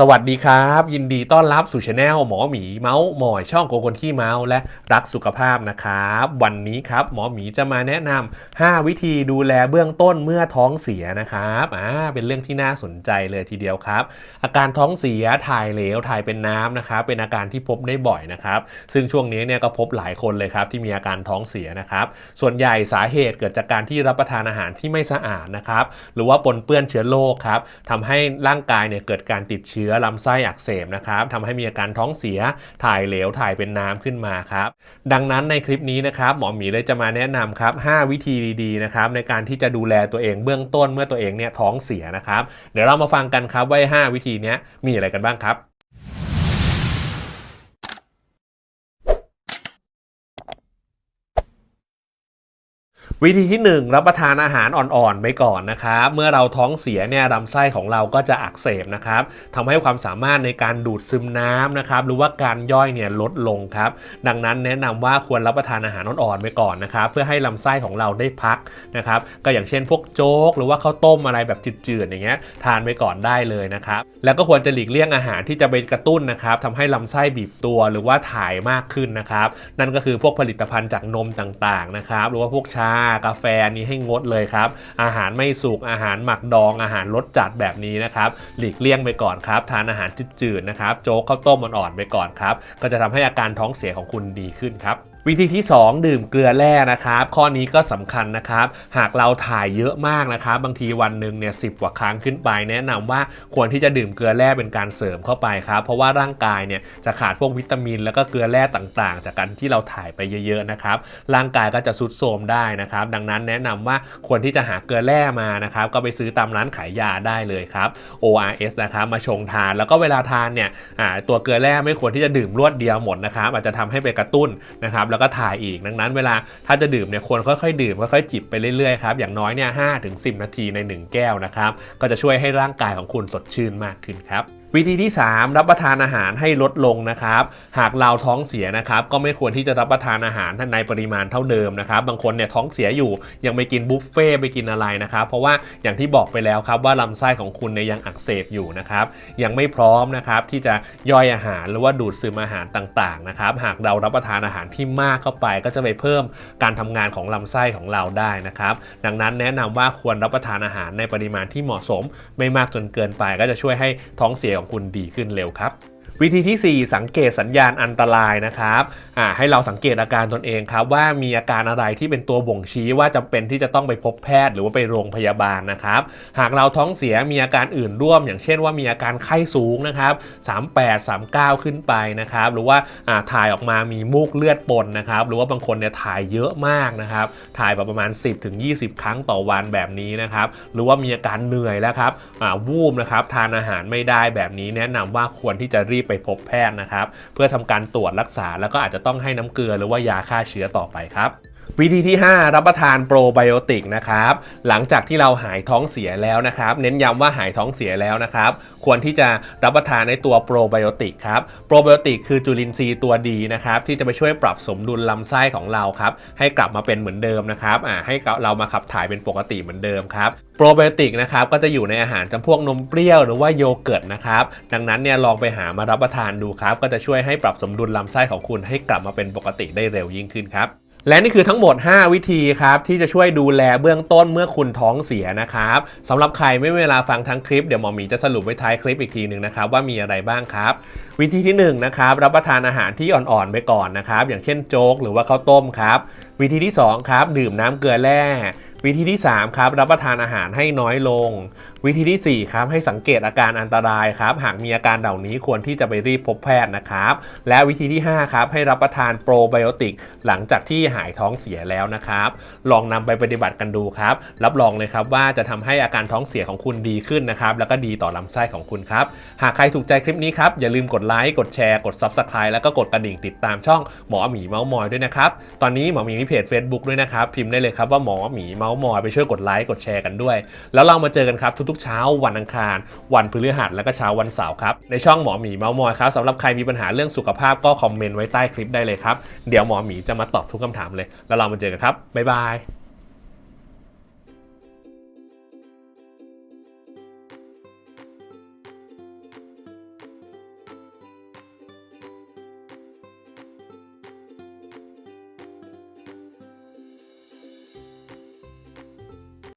สวัสดีครับ ยินดีต้อนรับสู่ช anel หมอหมีเมาส์มอยช่องโกคนขี้เมาส์และรักสุขภาพนะครับ วันนี้ครับหมอหมีจะมาแนะนำ5วิธีดูแลเบื้องต้นเมื่อท้องเสียนะครับอ่าเป็นเรื่องที่น่าสนใจเลยทีเดียวครับ อาการท้องเสียถ่ายเหลวถ่ายเป็นน้ำนะครับเป็นอาการที่พบได้บ่อยนะครับ ซึ่งช่วงนี้เนี่ยก็พบหลายคนเลยครับที่มีอาการท้องเสียนะครับส่วนใหญ่สาเหตุเกิดจากการที่รับประทานอาหารที่ไม่สะอาดนะครับหรือว่าปนเปื้อนเชื้อโรคครับทำให้ร่างกายเนี่ยเกิดการติดเชื้อื้อลำไส้อักเสบนะครับทำให้มีอาการท้องเสียถ่ายเหลวถ่ายเป็นน้ำขึ้นมาครับดังนั้นในคลิปนี้นะครับหมอหมีเลยจะมาแนะนำครับ 5 วิธีดีๆนะครับในการที่จะดูแลตัวเองเบื้องต้นเมื่อตัวเองเนี่ยท้องเสียนะครับ เดี๋ยวเรามาฟังกันครับว่า 5 วิธีนี้มีอะไรกันบ้างครับ วิธีที่ 1 รับประทานอาหารอ่อนๆไปก่อนนะครับเมื่อเราท้องเสียเนี่ยลำไส้ของเราก็จะอักเสบนะครับทำให้ความสามารถในการดูดซึมน้ำนะครับหรือว่าการย่อยเนี่ยลดลงครับดังนั้นแนะนำว่าควรรับประทานอาหารอ่อนๆไปก่อนนะครับเพื่อให้ลำไส้ของเราได้พักนะครับก็อย่างเช่นพวกโจ๊ก หรือว่าข้าวต้มอะไรแบบจืดๆอย่างเงี้ยทานไปก่อนได้เลยนะครับแล้วก็ควรจะหลีกเลี่ยงอาหารที่จะไปกระตุ้นนะครับทำให้ลำไส้บีบตัวหรือว่าถ่ายมากขึ้นนะครับนั่นก็คือพวกผลิตภัณฑ์จากนมต่างๆนะครับหรือว่าพวกชากาแฟนี้ให้งดเลยครับ อาหารไม่สุกอาหารหมักดองอาหารรสจัดแบบนี้นะครับหลีกเลี่ยงไปก่อนครับ ทานอาหารจืดๆนะครับโจ๊กข้าวต้มอ่อนๆไปก่อนครับก็จะทำให้อาการท้องเสียของคุณดีขึ้นครับ วิธีที่ 2 ดื่มเกลือแร่นะครับ ข้อนี้ก็สำคัญนะครับ หากเราถ่ายเยอะมากนะครับ บางทีวันหนึ่งเนี่ยสิกว่าครั้งขึ้นไป แนะนำว่าควรที่จะดื่มเกลือแร่เป็นการเสริมเข้าไปครับ เพราะว่าร่างกายเนี่ยจะขาดพวกวิตามิน แล้วก็เกลือแร่ต่างๆ จากการที่เราถ่ายไปเยอะๆนะครับร่างกายก็จะสุดโทมได้นะครับ ดังนั้นแนะนำว่าควรที่จะหาเกลือแร่มานะครับก็ไปซื้อตามร้านขายยาได้เลยครับ ORS นะครับมาชงทานแล้วก็เวลาทานเนี่ยตัวเกลือแร่ไม่ควรที่จะดื่มรวดเดียวหมดนะครับอาจจะทำให้ไปกระตุ้นนะครับแล้วก็ถ่ายอีกดังนั้นเวลาถ้าจะดื่มเนี่ยควรค่อยๆดื่มค่อยๆจิบไปเรื่อยๆครับอย่างน้อยเนี่ยห้าถึงสินาทีใน 1 แก้วนะครับก็จะช่วยให้ร่างกายของคุณสดชื่นมากขึ้นครับ วิธีที่ 3 รับประทานอาหารให้ลดลงนะครับ หากเราท้องเสียนะครับ ก็ไม่ควรที่จะรับประทานอาหารในปริมาณเท่าเดิมนะครับ บางคนเนี่ยท้องเสียอยู่ยังไปกินบุฟเฟ่ไปกินอะไรนะครับ เพราะว่าอย่างที่บอกไปแล้วครับว่าลำไส้ของคุณเนี่ยยังอักเสบอยู่นะครับ ยังไม่พร้อมนะครับที่จะย่อยอาหารหรือว่าดูดซึมอาหารต่างๆนะครับ หากเรารับประทานอาหารที่มากเข้าไป ก็จะไปเพิ่มการทำงานของลำไส้ของเราได้นะครับ ดังนั้นแนะนำว่าควรรับประทานอาหารในปริมาณที่เหมาะสม ไม่มากจนเกินไปก็จะช่วยให้ท้องเสียของคุณดีขึ้นเร็วครับ วิธีที่ 4 สังเกตสัญญาณอันตรายนะครับอ่าให้เราสังเกตอาการตนเองครับ ว่ามีอาการอะไรที่เป็นตัวบ่งชี้ว่าจำเป็นที่จะต้องไปพบแพทย์ หรือว่าไปโรงพยาบาลนะครับ หากเราท้องเสียมีอาการอื่นร่วม อย่างเช่นว่ามีอาการไข้สูงนะครับ38 39 ขึ้นไปนะครับ หรือว่าอ่าถ่ายออกมามีมูกเลือดปนนะครับ หรือว่าบางคนเนี่ยถ่ายเยอะมากนะครับ ถ่ายแบบประมาณ 10-20 ครั้งต่อวันแบบนี้นะครับ หรือว่ามีอาการเหนื่อยแล้วครับอ่าวูบนะครับทานอาหารไม่ได้แบบนี้แนะนำว่าควรที่จะรีบไปพบแพทย์นะครับ เพื่อทำการตรวจรักษาแล้วก็อาจจะต้องให้น้ำเกลือหรือว่ายาฆ่าเชื้อต่อไปครับ วิธีที่ 5 รับประทานโปรไบโอติกนะครับ หลังจากที่เราหายท้องเสียแล้วนะครับ เน้นย้ำว่าหายท้องเสียแล้วนะครับ ควรที่จะรับประทานในตัวโปรไบโอติกครับ โปรไบโอติกคือจุลินทรีย์ตัวดีนะครับ ที่จะไปช่วยปรับสมดุลลำไส้ของเราครับ ให้กลับมาเป็นเหมือนเดิมนะครับอ่าให้เรามาขับถ่ายเป็นปกติเหมือนเดิมครับโปรไบโอติกนะครับก็จะอยู่ในอาหารจำพวกนมเปรี้ยวหรือว่าโยเกิร์ตนะครับ ดังนั้นเนี่ยลองไปหามารับประทานดูครับ ก็จะช่วยให้ปรับสมดุลลำไส้ของคุณให้กลับมาเป็นปกติได้เร็วยิ่งขึ้นครับ และนี่คือทั้งหมด 5 วิธีครับที่จะช่วยดูแลเบื้องต้นเมื่อคุณท้องเสียนะครับสำหรับใครไม่มีเวลาฟังทั้งคลิปเดี๋ยวหมอหมีจะสรุปไว้ท้ายคลิปอีกทีหนึ่งนะครับว่ามีอะไรบ้างครับ วิธีที่1นนะครับรับประทานอาหารที่อ่อนๆไปก่อนนะครับอย่างเช่นโจ๊กหรือว่าข้าวต้มครับวิธีที่2ครับดื่มน้ำเกลือแร่ วิธีที่ 3 ครับ รับประทานอาหารให้น้อยลง วิธีที่ 4 ครับ ให้สังเกตอาการอันตรายครับ หากมีอาการเหล่านี้ควรที่จะไปรีบพบแพทย์นะครับ และวิธีที่ 5 ครับ ให้รับประทานโปรไบโอติก หลังจากที่หายท้องเสียแล้วนะครับ ลองนำไปปฏิบัติกันดูครับ รับรองเลยครับว่าจะทำให้อาการท้องเสียของคุณดีขึ้นนะครับ แล้วก็ดีต่อลำไส้ของคุณครับ หากใครถูกใจคลิปนี้ครับ อย่าลืมกดไลค์ กดแชร์ กด Subscribe แล้วก็กดกระดิ่งติดตามช่องหมอหมีเมาส์มอยด้วยนะครับ ตอนนี้หมอหมีมีเพจ Facebook ด้วยนะครับ พิมพ์ได้เลยครับว่าหมอหมีเมามาส์มอยไปช่วยกดไลค์กดแชร์กันด้วย แล้วเรามาเจอกันครับทุกๆเช้าวันอังคาร วันพฤหัสและก็เช้าวันเสาร์ครับในช่องหมอหมีเมาส์มอยครับสำหรับใครมีปัญหาเรื่องสุขภาพก็คอมเมนต์ไว้ใต้คลิปได้เลยครับเดี๋ยวหมอหมีจะมาตอบทุกคำถามเลย แล้วเรามาเจอกันครับบ๊ายบาย